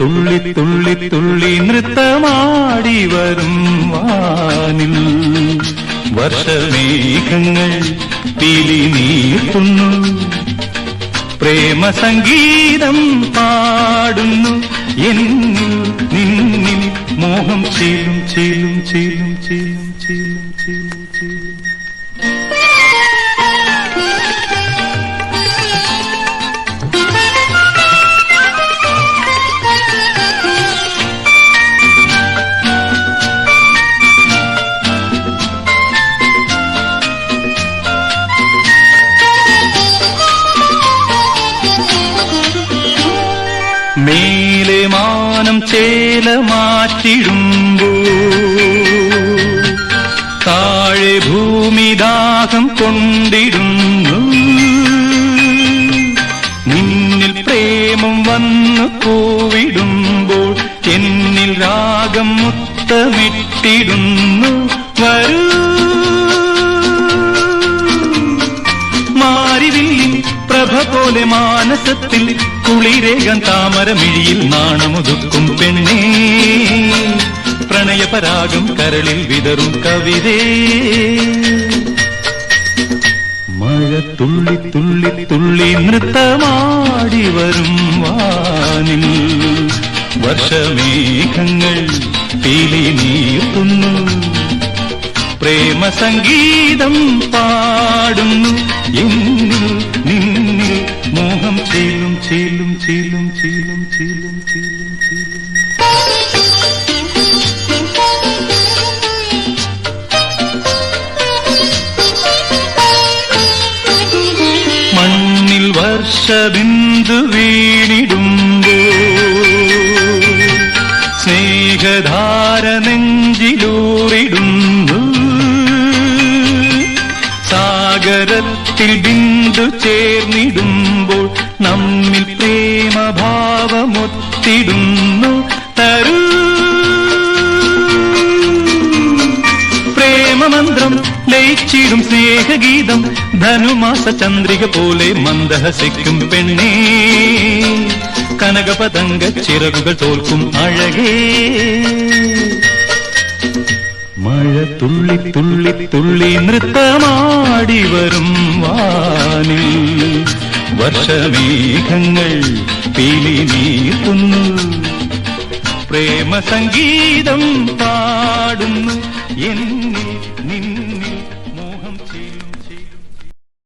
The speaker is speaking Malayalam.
തുള്ളി തുള്ളി തുള്ളി നൃത്തമാടി വരും വാനിൽ. വർഷമേഘങ്ങൾ പീലി നീർത്തുന്നു പ്രേമ സംഗീതം പാടുന്നു. എന്നിൽ നിന്നിൽ മോഹം ചേലും ചേലും ചേലും ചേലും ചേലും ചേലും ചീലും. ചേല മാറ്റിടുമ്പോ താഴെ ഭൂമിദാഹം കൊണ്ടിടുന്നു. നിന്നിൽ പ്രേമം വന്നു പോവിടുമ്പോൾ എന്നിൽ രാഗം മുത്തമിട്ടിടുന്നു. വരൂ. മാരിവില്ലിൻ പ്രഭ പോലെ മാനസത്തിൽ കുളിരേകം താമരമിഴിയിൽ നാണമുതുക്കും പെണ്ണേ. പ്രണയപരാഗം കരളിൽ വിതറും കവിതേ. മഴ തുള്ളി തുള്ളി തുള്ളി നൃത്തമാടി വരും വാനിൽ. വർഷമേഘങ്ങൾ പീലി നീർത്തുന്നു പ്രേമസംഗീതം പാടുന്നു. മോഹം ചീലും ചീലും ചീലും ചീലും ചീലും ചീലും. മണ്ണിൽ വർഷബിന്ദു വീണിടുമ്പോ സ്നേഹധാര നെഞ്ചിലൂറിടുന്നു സാഗരത്തിൽ ബിന്ദു ചേർന്നിടുമ്പോൾ നമ്മിൽ പ്രേമഭാവമൊത്തിടുന്നു. തരു. പ്രേമമന്ത്രം ലയിച്ചിടും സ്നേഹഗീതം. ധനുമാസ ചന്ദ്രിക പോലെ മന്ദഹസിക്കും പെണ്ണേ. കനകപതംഗ ചിറകുകൾ തോൽക്കും അഴകേ. മഴ തുള്ളി തുള്ളി തുള്ളി നൃത്തമാടി വരും വാനിൽ. വർഷമേഘങ്ങൾ പീലി നീർത്തുന്നു പ്രേമ സംഗീതം